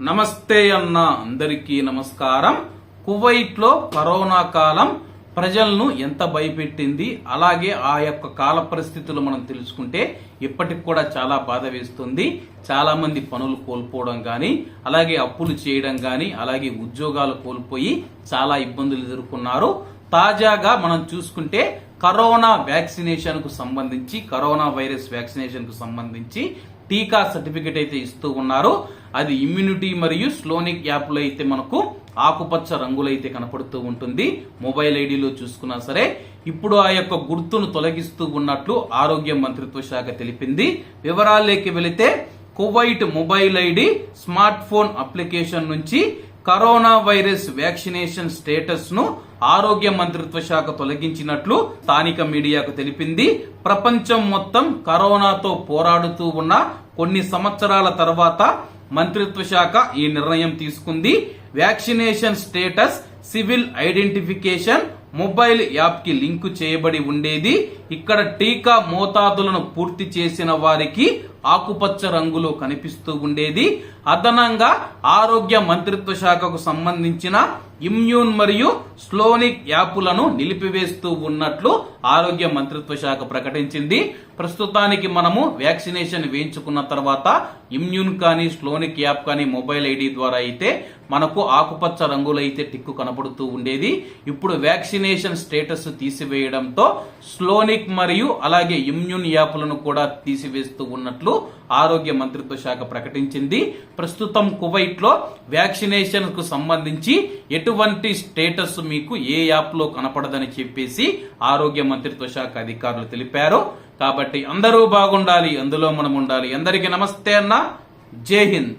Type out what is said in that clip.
నమస్తే అన్న అందరికీ నమస్కారం. కువైట్లో కరోనా కాలం ప్రజలను ఎంత భయపెట్టింది అలాగే ఆ యొక్క కాల పరిస్థితులు మనం తెలుసుకుంటే ఇప్పటికి కూడా చాలా బాధ వేస్తుంది. చాలా మంది పనులు కోల్పోవడం కానీ అలాగే అప్పులు చేయడం కానీ అలాగే ఉద్యోగాలు కోల్పోయి చాలా ఇబ్బందులు ఎదుర్కొన్నారు. తాజాగా మనం చూసుకుంటే కరోనా వ్యాక్సినేషన్కు సంబంధించి కరోనా వైరస్ వ్యాక్సినేషన్కు సంబంధించి టీకా సర్టిఫికేట్ అయితే ఇస్తూ ఉన్నారు. అది ఇమ్యూనిటీ మరియు స్లోనిక్ యాప్లో అయితే మనకు ఆకుపచ్చ రంగులు అయితే కనపడుతూ ఉంటుంది. మొబైల్ ఐడిలో చూసుకున్నా సరే ఇప్పుడు ఆ యొక్క గుర్తును తొలగిస్తూ ఉన్నట్లు ఆరోగ్య మంత్రిత్వ శాఖ తెలిపింది. వివరాల్లోకి వెళితే Kuwait mobile ID smart phone application నుంచి కరోనా వైరస్ వ్యాక్సినేషన్ స్టేటస్ను ఆరోగ్య మంత్రిత్వ శాఖ తొలగించినట్లు స్థానిక మీడియాకు తెలిపింది. ప్రపంచం మొత్తం కరోనాతో పోరాడుతూ ఉన్న కొన్ని సంవత్సరాల తర్వాత మంత్రిత్వ శాఖ ఈ నిర్ణయం తీసుకుంది. Vaccination status civil identification mobile యాప్కి link చేయబడి ఉండేది. ఇక్కడ టీకా మోతాదులను పూర్తి చేసిన వారికి ఆకుపచ్చ రంగులో కనిపిస్తూ ఉండేది. అదనంగా ఆరోగ్య మంత్రిత్వ శాఖకు సంబంధించిన ఇమ్యూన్ మరియు స్లోనిక్ యాప్లను నిలిపివేస్తూ ఉన్నట్లు ఆరోగ్య మంత్రిత్వ శాఖ ప్రకటించింది. ప్రస్తుతానికి మనము వ్యాక్సినేషన్ వేయించుకున్న తర్వాత ఇమ్యూన్ కానీ స్లోనిక్ యాప్ కానీ మొబైల్ ఐడి ద్వారా అయితే మనకు ఆకుపచ్చ రంగులు అయితే టిక్కు కనబడుతూ ఉండేది. ఇప్పుడు వ్యాక్సినేషన్ స్టేటస్ తీసివేయడంతో స్లోనిక్ మరియు అలాగే ఇమ్యూన్ యాప్లను కూడా తీసివేస్తూ ఉన్నట్లు ఆరోగ్య మంత్రిత్వ శాఖ ప్రకటించింది. ప్రస్తుతం కువైట్లో వ్యాక్సినేషన్కు సంబంధించి కు ఎటువంటి స్టేటస్ మీకు ఏ యాప్లో కనపడదని చెప్పేసి ఆరోగ్య మంత్రిత్వ శాఖ అధికారులు తెలిపారు. కాబట్టి అందరూ బాగుండాలి అందులో మనం ఉండాలి. అందరికీ నమస్తే అన్న. జై హింద్.